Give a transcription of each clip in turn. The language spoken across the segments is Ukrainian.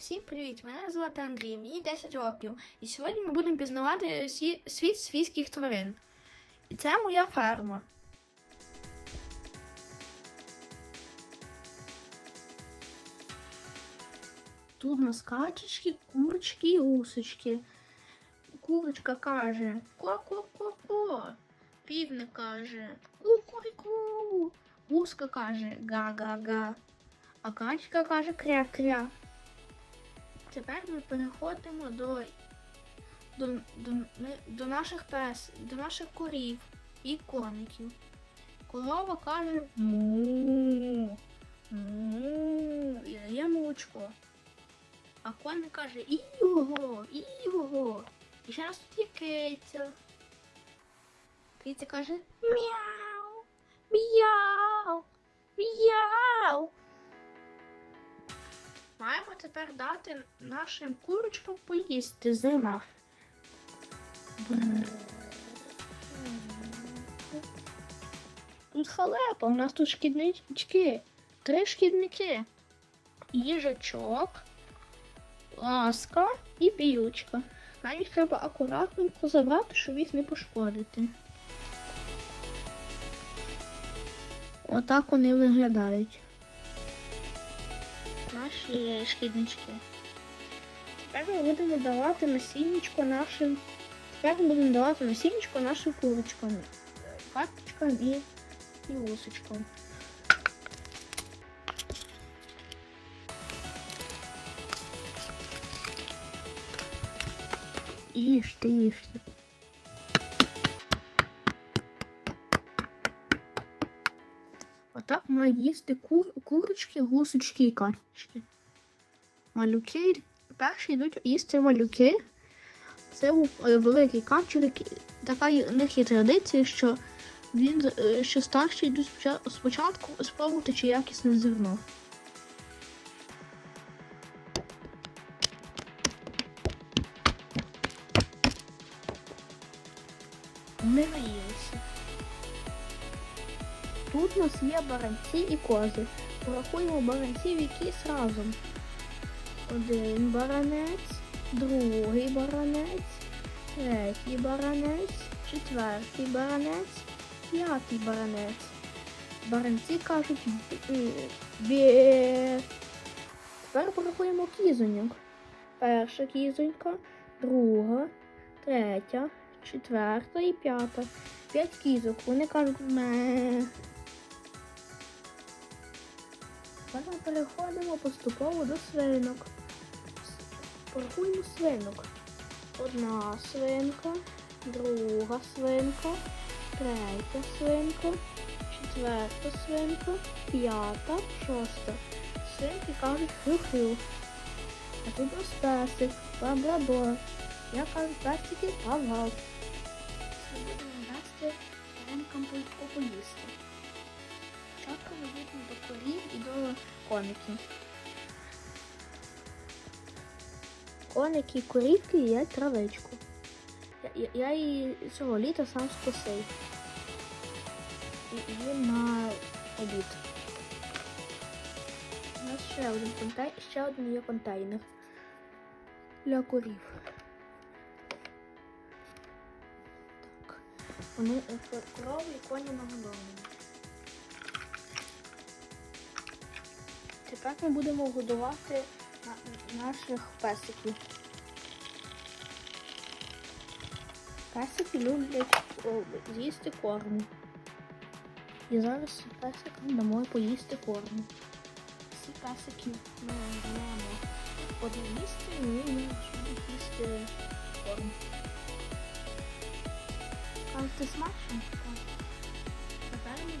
Всім привіт! Мене звати Андрій, мені 10 років. І сьогодні ми будемо пізнавати сві- світ свійських тварин. І це моя ферма. Тут у нас качечки, курочки і гусочки. Курочка каже ко-ко-ко-ко. Півник каже ку-ку-ку. Гуска каже га-га-га. А качка каже кря-кря. Тепер ми переходимо до, до, до, до наших пес, до наших корів і коників. Корова каже му, му, і дає молочко. А коник каже іго, іго. І ще раз тут є киця. Киця каже мяу, мяу, мяу. Маємо тепер дати нашим курочкам поїсти зима. Тут халепа, у нас тут шкіднички. Три шкідники. Їжачок, ласка і білочка. Їх треба акуратненько забрати, щоб їх не пошкодити. Отак вони виглядають наші шкіднички. Тепер ми будемо давати насіннячко нашим. Тепер ми будемо давати насіннячко нашим курочкам, карточкам і, і гусочкам. Їжте, їжте. Отак мають їсти кур, курочки, гусочки і качечки. Малюки, перші йдуть їсти малюки. Це е, великий качур, така у них є традиція, що він е, що старші йдуть спочатку спробувати, чи якісне зерно. Вони наїлися. Тут у нас є баранці і кози. Порахуємо баранців якісь разом. Один баранець, другий баранець, третій баранець, четвертий баранець, п'ятий баранець. Баранці кажуть бє. Тепер порахуємо кізоньок. Перша кізонька, друга, третя, четверта і п'ята. П'ять кізок. Вони кажуть ме. Тепер переходимо поступово до свинок. Порахуємо свинок. Одна свинка, друга свинка, третя свинка, четверта свинка, п'ята, шоста. Свинки кажуть хрю-хрю. А тут нас песик, лабрадор. Я кажу песики гав-гав. Це будемо дасти тваринкам поїсти. Спочатку ми йдемо до корів і до коників. Коники і корівки їдять травичку. Я, я, я її цього літа сам скосив. І їм на обід. У нас ще один контейнер, ще один є контейнер для корів. Так. Вони е, корови і коні нагодовані. Тепер ми будемо годувати наших песиків. Песики люблять з'їсти корму. І зараз песикам дамо поїсти корму. Всі песики ми даємо одне місце і вони будуть їсти корм. Кажете, смачно? Так. Тепер ми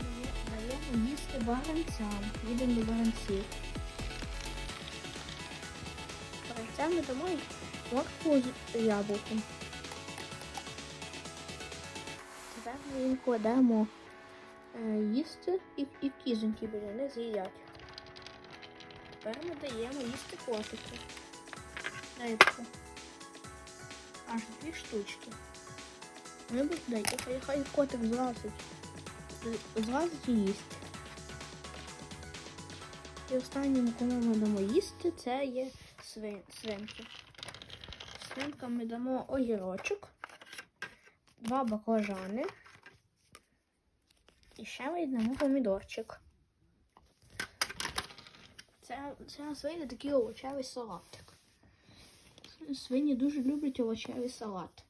даємо їсти баранцям. Їдемо до баранців. Баранцям ми дамо моркву з яблуком. Тепер ми їм кладемо е, їсти і, і кізоньки біля з'їдять. Тепер ми даємо їсти котики. Рибку. Аж дві штучки. Ми будемо дайте, хай, котик зразить. Зразить і їсть. І останньому, кому ми їсти, їсти, це є свин, свинки. Свинкам ми дамо огірочок, два баклажани. І ще ми дамо помідорчик. Це, це нас вийде такий овочевий салатик. Свині дуже люблять овочевий салат.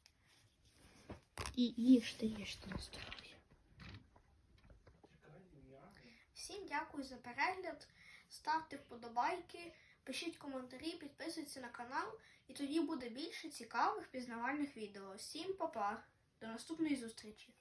І їжте, їжте на здоров'я. Всім дякую за перегляд. Ставте вподобайки, пишіть коментарі, підписуйтесь на канал, і тоді буде більше цікавих пізнавальних відео. Всім па-па! До наступної зустрічі!